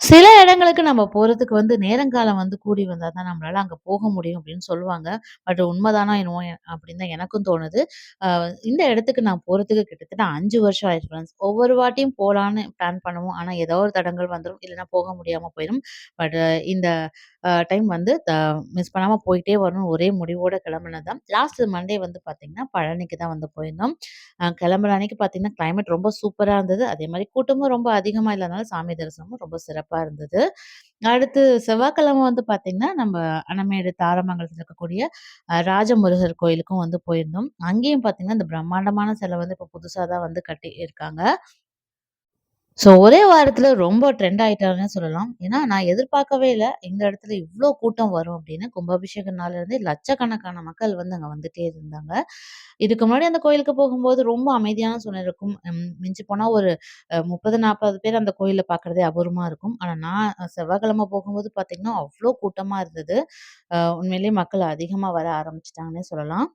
சில இடங்களுக்கு நம்ம போறதுக்கு வந்து நேரங்காலம் வந்து கூடி வந்தா தான் நம்மளால அங்க போக முடியும் அப்படின்னு சொல்லுவாங்க. பட் உண்மைதானா என்னவோ எ அப்படின்னு தான் எனக்கும் தோணுது. இந்த இடத்துக்கு நான் போறதுக்கு கிட்டத்தட்ட அஞ்சு வருஷம் ஆயிடுச்சு ஃப்ரெண்ட்ஸ். ஒவ்வொரு வாட்டியும் போலான்னு பிளான் பண்ணுவோம். ஆனா ஏதோ ஒரு தடங்கள் வந்துடும் இல்லைன்னா போக முடியாம போயிடும் பட் இந்த டைம் வந்து த மிஸ் பண்ணாமல் போயிட்டே வரணும் ஒரே முடிவோட கிளம்புனது தான். லாஸ்ட் மண்டே வந்து பார்த்தீங்கன்னா, பழனிக்கு தான் வந்து போயிருந்தோம். கிளம்புற அன்னைக்கு பார்த்தீங்கன்னா, கிளைமேட் ரொம்ப சூப்பராக இருந்தது. அதே மாதிரி கூட்டமும் ரொம்ப அதிகமாக இல்லாதனால சாமி தரிசனமும் ரொம்ப சிறப்பாக இருந்தது. அடுத்து செவ்வாய்க்கிழமை வந்து பார்த்தீங்கன்னா, நம்ம அனமேடு தாரமங்கலத்தில் இருக்கக்கூடிய ராஜமுருகர் கோயிலுக்கும் வந்து போயிருந்தோம். அங்கேயும் பார்த்தீங்கன்னா, இந்த பிரம்மாண்டமான சிலை வந்து இப்போ புதுசாக தான் வந்து கட்டி இருக்காங்க. ஸோ ஒரே வாரத்தில் ரொம்ப ட்ரெண்ட் ஆகிட்டாருன்னு சொல்லலாம். ஏன்னா, நான் எதிர்பார்க்கவே இல்லை இந்த இடத்துல இவ்வளோ கூட்டம் வரும் அப்படின்னு. கும்பாபிஷேக நாள்லேருந்து லட்சக்கணக்கான மக்கள் வந்து அங்கே வந்துட்டே இருந்தாங்க. இதுக்கு முன்னாடி அந்த கோயிலுக்கு போகும்போது ரொம்ப அமைதியான சூழ்நிலை இருக்கும். மிஞ்சி போனால் ஒரு முப்பது நாற்பது பேர் அந்த கோயிலில் பார்க்குறதே அபூர்வமாக இருக்கும். ஆனால் நான் செவ்வாய்க்கிழமை போகும்போது பார்த்திங்கன்னா அவ்வளோ கூட்டமாக இருந்தது. உண்மையிலேயே மக்கள் அதிகமாக வர ஆரம்பிச்சிட்டாங்கன்னே சொல்லலாம்.